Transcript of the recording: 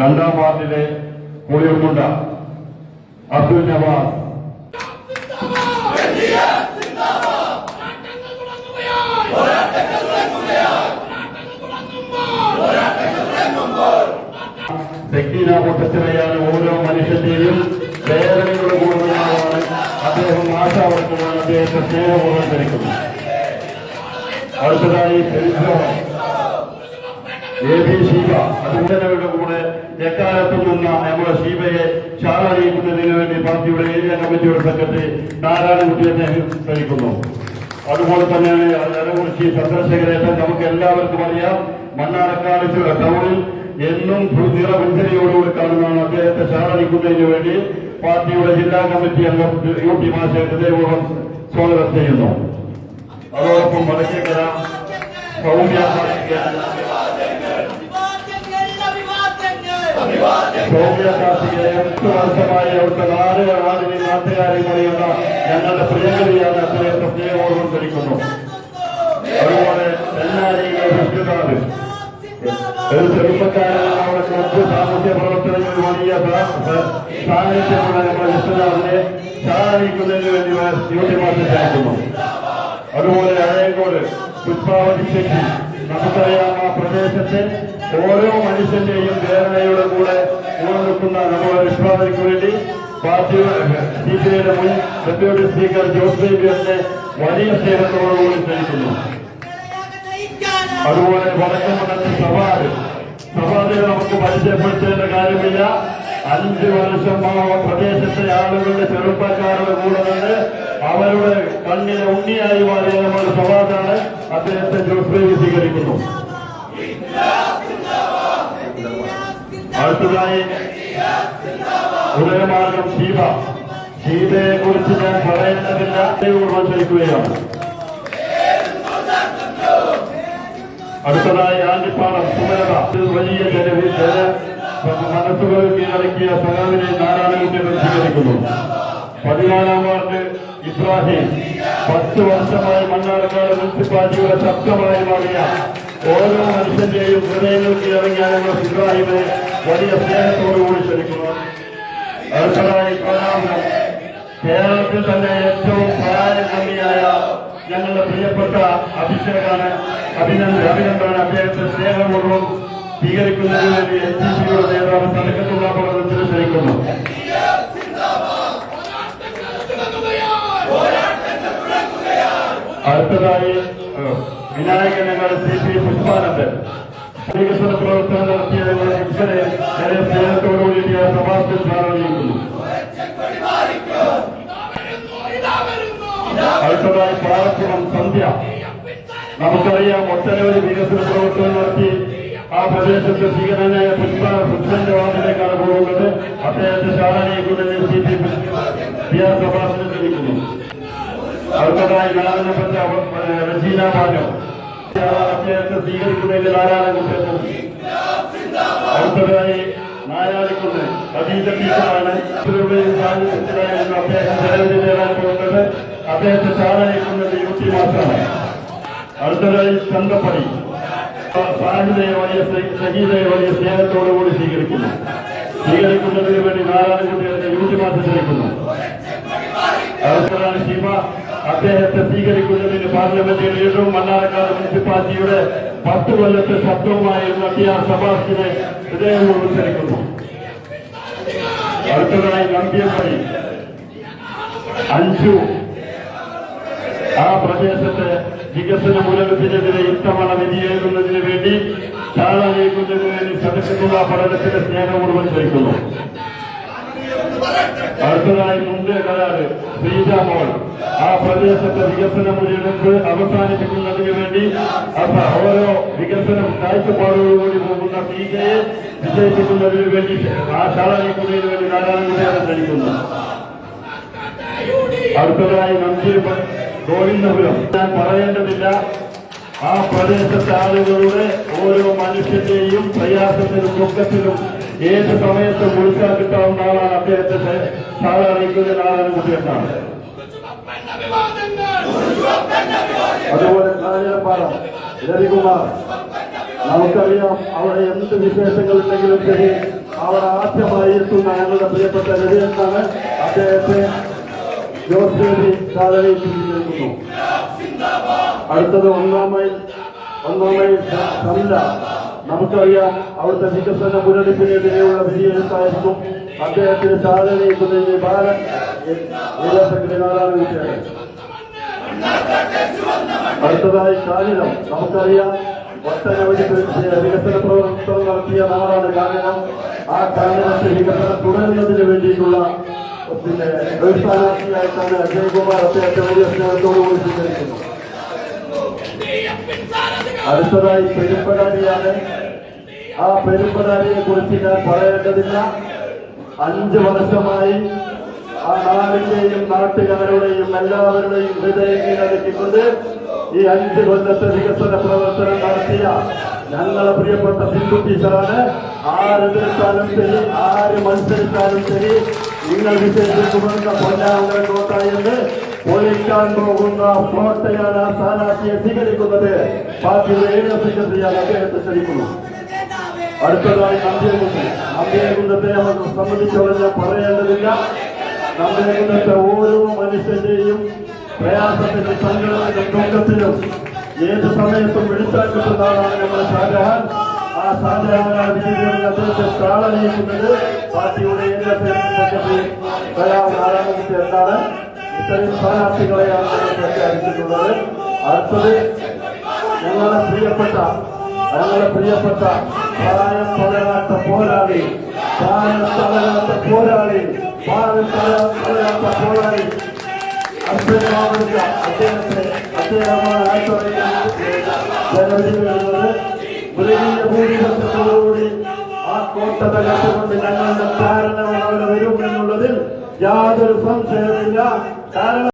രണ്ടാം വാർഡിലെ പുളിയമുണ്ട അബ്ദുൽ നവാസ്. സക്കീന ഓരോ മനുഷ്യന്റെയും വേദനയുടെ കൂടുതലാണ് അദ്ദേഹം ആശാവർക്കുമാണ് അദ്ദേഹത്തെ സ്നേഹപൂർവം ധരിക്കുന്നത് അടുത്തതായി ചരിത്രം എ ബി ശീബ അതുപോലെ കൂടെ എക്കാലത്തും നിന്ന നമ്മുടെ ശീബയെ ശാലറിയിക്കുന്നതിന് വേണ്ടി പാർട്ടിയുടെ ഏരിയ കമ്മിറ്റിയുടെ സെക്രട്ടറി നാരായണൻകുട്ടിയെ ക്ഷണിക്കുന്നു. അതുപോലെ തന്നെയാണ് അതിനെക്കുറിച്ച് ചന്ദ്രശേഖരേട്ടൻ നമുക്ക് എല്ലാവർക്കും അറിയാം. മണ്ണാർക്കാട് ടൗണിൽ എന്നും നിറവഞ്ചനയോടുകൂടി കാണുന്നതാണ് അദ്ദേഹത്തെ ശാലറിക്കുന്നതിന് വേണ്ടി പാർട്ടിയുടെ ജില്ലാ കമ്മിറ്റി അംഗം യു ടി മാഷെ ഹൃദയപൂർവം സ്വാഗതം ചെയ്യുന്നു. അതോടൊപ്പം വടക്കേക്കര സൗമ്യ എട്ട് വർഷമായി അവിടുത്തെ നാല് നാടിനെ നാട്ടുകാരെ അറിയുന്ന ഞങ്ങളുടെ പ്രിയങ്കരിയാണ് അദ്ദേഹത്തെ സ്നേഹപൂർവം ധരിക്കുന്നു അതുപോലെ തെന്നാരിയിലെ വിഷ്ണുനാഥ് ഒരു അവിടെ മറ്റ് സാമൂഹ്യ പ്രവർത്തനങ്ങളിൽ വലിയ സാന്നിധ്യമുള്ള നമ്മുടെ വിഷ്ണുനാഥിനെ സഹായിക്കുന്നതിന് വേണ്ടി ഡ്യൂട്ടി മാസം ചേർക്കുന്നു നമുക്കറിയാം ആ പ്രദേശത്തെ ഓരോ മനുഷ്യന്റെയും വേദനയുടെ കൂടെ കൂടെ നിൽക്കുന്ന നമ്മുടെ വിശ്വാസിക്ക് വേണ്ടി പാർട്ടിയുടെ സി പി ഐയുടെ മുൻ ഡെപ്യൂട്ടി സ്പീക്കർ ജോസ് ബേബിയുടെ വലിയ സ്നേഹത്തോടുകൂടി ക്ഷണിക്കുന്നു അതുപോലെ വടക്കമണത്ത് സവാദ്. സവാദിനെ നമുക്ക് പരിചയപ്പെടുത്തേണ്ട കാര്യമില്ല. അഞ്ച് വർഷം ആ പ്രദേശത്തെ ആളുകളുടെ ചെറുപ്പക്കാരുടെ കൂടെ നിന്ന് അവരുടെ കണ്ണിലെ ഉണ്ണിയായി മാറിയ നമ്മുടെ സവാദാണ് അദ്ദേഹത്തെ ജോസ്ബേബി സ്വീകരിക്കുന്നു. അടുത്തതായി ഉദയമാർഗം ശീബ ശീതയെ കുറിച്ച് ഞാൻ പറയുന്നതില്ല. ദൈവം ക്ഷണിക്കുകയാണ് അടുത്തതായി ആണ്ടിപ്പാടം സുമലത. ഇത് വലിയ ജനവി ജന മനസ്സുകൾ കീഴടക്കിയ സഹാവിനെ നാരായണകുട്ടി സ്വീകരിക്കുന്നു പതിനാലാം വാർഡ് ഇബ്രാഹിം. പത്ത് വർഷമായി മണ്ണാർക്കാട് മുനിസിപ്പാലിറ്റിയുടെ ശബ്ദമായി മാറിയ ഓരോ മനുഷ്യന്റെയും ഹൃദയങ്ങൾ ഞങ്ങൾ ഇബ്രാഹിമിനെ വലിയ സ്നേഹത്തോടുകൂടി ക്ഷണിക്കുന്നു. അടുത്തതായി പ്രണാമം കേരളത്തിൽ തന്നെ ഏറ്റവും പ്രായം കമ്മിയായ ഞങ്ങളുടെ പ്രിയപ്പെട്ട അഭിഷേകാണ് അഭിനന്ദ അഭിനന്ദനാണ് അദ്ദേഹത്തെ സ്നേഹപൂർവം സ്വീകരിക്കുന്നതിന് വേണ്ടി എൻ സി സിയുടെ നേതാവ് തലക്കത്തുള്ള പഠനത്തിന് ക്ഷണിക്കുന്നു. അടുത്തതായി ഏഹ്, വിനായക നഗർ സി പി പുഷ്പാനന്ദൻ. വികസന പ്രവർത്തനം നടത്തിയ ഏറെ സ്നേഹത്തോടുകൂടി സഭാത്തിൽ ധാരണയിരിക്കുന്നു അടുത്തതായി പ്രാർത്ഥനം സന്ധ്യ നമുക്കറിയാം ഒട്ടനവധി വികസന പ്രവർത്തനം നടത്തി ആ പ്രദേശത്തെ സ്വീകരനായ പുഷ്പ പുഷ്പന്റെ വാർഡിലേക്കാണ് പോകുന്നത്. അദ്ദേഹത്തെ ശാലനീക്കുന്നതിന് സി പി പി ആർ പ്രഭാഷണം ക്ഷണിക്കുന്നു അടുത്തതായി നാരായണപ്പെട്ട റജീന ബാനോ അദ്ദേഹത്തെ സ്വീകരിക്കുന്നതിൽ നാരായണകുട്ടനും അടുത്തതായി നായാടിക്കുന്ന് അതീത ടീച്ചറാണ് സാന്നിധ്യത്തിലായിരുന്നു അദ്ദേഹം ജനവിധി നേടാൻ പോകുന്നത് അദ്ദേഹത്തെ ചാളയിക്കുന്നത് യു മാത്രമാണ് അടുത്തതായി ചന്തപ്പടി സാഹിതയെ വലിയ സഹീതയെ വലിയ സ്നേഹത്തോടുകൂടി സ്വീകരിക്കുന്നു സ്വീകരിക്കുന്നതിന് വേണ്ടി നാരായണ കുട്ടികളുടെ ടി മാസം ക്ഷണിക്കുന്നു അടുത്തതാണ് അദ്ദേഹത്തെ സ്വീകരിക്കുന്നതിന് പാർലമെന്റിൽ ഏറ്റവും മണ്ണാർക്കാട് മുനിസിപ്പാലിറ്റിയുടെ പത്ത് കൊല്ലത്തെ ശബ്ദവുമായിരുന്ന ടി ആർ സബാസിനെ ഹൃദയപൂർവം ക്ഷണിക്കുന്നു അടുത്തതായി നമ്പിയപ്പടി അഞ്ചു. ആ പ്രദേശത്തെ വികസന മുരകത്തിനെതിരെ ഇത്തവണ വിധിയേകുന്നതിന് വേണ്ടി ചാള വേണ്ടി ശ്രമിക്കുന്ന പഠനത്തിന്റെ സ്നേഹം ക്ഷണിക്കുന്നു അടുത്തതായി മുമ്പേ കരാറ് ശ്രീജാമോൾ ആ പ്രദേശത്തെ വികസന മുരടിപ്പ് അവസാനിപ്പിക്കുന്നതിന് വേണ്ടി അപ്പൊ ഓരോ വികസനം കാഴ്ചപ്പാടോടുകൂടി പോകുന്ന പീകയെ വിജയിപ്പിക്കുന്നതിന് വേണ്ടി ആ ശാല വേണ്ടി വേണ്ടി വിജയം ധരിക്കുന്നു. അടുത്തതായി നന്ദി ഗോവിന്ദപുരം. ഞാൻ പറയേണ്ടതില്ല ആ പ്രദേശത്തെ ആളുകളുടെ ഓരോ മനുഷ്യന്റെയും പ്രയാസത്തിലും ദുഃഖത്തിലും ഏത് സമയത്ത് വിളിച്ചാൽ കിട്ടാവുന്ന ആളാണ് അദ്ദേഹത്തെ താഴെ അറിയിക്കുന്ന ആളാണ് കുട്ടിയെന്നാണ്? അതുപോലെ കാഞ്ഞിരപ്പാറ രവികുമാർ. നമുക്കറിയാം അവിടെ എന്ത് വിശേഷങ്ങൾ ഉണ്ടെങ്കിലും ശരി അവിടെ ആദ്യമായി എത്തുന്ന ഞങ്ങളുടെ പ്രിയപ്പെട്ട രവിയെന്നാണ് അദ്ദേഹത്തെ ജോസ് സാധനയിൽ നിൽക്കുന്നു അടുത്തത് ഒന്നാം മൈൽ ഒന്നാം മൈൽ സമല നമുക്കറിയാം അവിടുത്തെ വികസന മുരടിപ്പിനെതിരെയുള്ള വിധിയെഴുത്തായിരിക്കും അദ്ദേഹത്തിന് സാധനയിക്കുന്നത് ബാലൻ ജില്ലാ സെക്രട്ടറി അടുത്തതായി കാലിനം നമുക്കറിയാം ഒട്ടനവധി വികസന പ്രവർത്തനം നടത്തിയ നാടാണ് കാലിനം ആ കാലിനത്തിൽ വികസനം തുടരുന്നതിന് വേണ്ടിയിട്ടുള്ള പിന്നെ ഒരു സ്ഥാനാർത്ഥിയായിട്ടാണ് അജയ്കുമാർ അദ്ദേഹത്തെ വലിയ സ്നേഹത്തോടുകൂടി സ്വീകരിക്കുന്നു. അടുത്തതായി പെരുമ്പടാരിയാണ് ആ പെരുമ്പടാരിയെ കുറിച്ച് ഞാൻ പറയേണ്ടതില്ല. അഞ്ച് വർഷമായി ആ നാടിന്റെയും നാട്ടുകാരുടെയും എല്ലാവരുടെയും ഹൃദയം കീഴടക്കിക്കൊണ്ട് ഈ അഞ്ച് കൊല്ലത്തെ വികസന പ്രവർത്തനം നടത്തിയ ഞങ്ങളെ പ്രിയപ്പെട്ട സിന്ധു ടീച്ചറാണ്. ആരെതിർത്താലും ശരി ആര് മത്സരിച്ചാലും ശരി നിങ്ങൾ വിശേഷിക്കുമെന്ന പൊന്നാങ്കര കോട്ട പൊളിക്കാൻ പോകുന്ന കോട്ടയാണ് സ്ഥാനാർത്ഥിയെ സ്വീകരിക്കുന്നത്. പാർട്ടിയുടെ ഏരിയ സെക്രട്ടറിയാണ് അദ്ദേഹത്തെ ക്ഷണിക്കുന്നു അടുത്തതായി നമ്പിയകുന്ന് നമ്പിയകുന്നത്തെ നമുക്ക് സംബന്ധിച്ചോളം പറയേണ്ടതില്ല. നമ്പിയകുന്നത്തെ ഓരോ മനുഷ്യന്റെയും പ്രയാസത്തിന്റെ സങ്കടത്തിലും ദുഃഖത്തിലും ഏത് സമയത്തും വിളിച്ചാൽ കിട്ടുന്നതാണ് നമ്മുടെ ഷാജഹാൻ. ആ ഷാജഹാനാണ് വിജയികളിൽ അദ്ദേഹത്തെ താളണിയിക്കുന്നത് പാർട്ടിയുടെ ഏരിയ സെക്രട്ടറി കലാം നാരായണമൂർത്തി എന്താണ് ഇത്രയും സ്ഥാനാർത്ഥികളെയാണ് ഞങ്ങൾ അടുത്തത് ഞങ്ങളുടെ പ്രിയപ്പെട്ട ഞങ്ങളുടെ പ്രിയപ്പെട്ട പ്രായം പോരാളി പ്രായം പോരാളി പ്രായം തളരാ- തളരാത്ത പോരാളി അർദ്ധരാമലിക അദ്ദേഹത്തെ അദ്ദേഹമാണ് ജനവിധികളുള്ളത് ആ കോട്ട തകർത്തുകൊണ്ട് ഞങ്ങളുടെ കാരണങ്ങൾ അവിടെ വരും എന്നുള്ളതിൽ യാതൊരു സംശയമില്ല കാരണം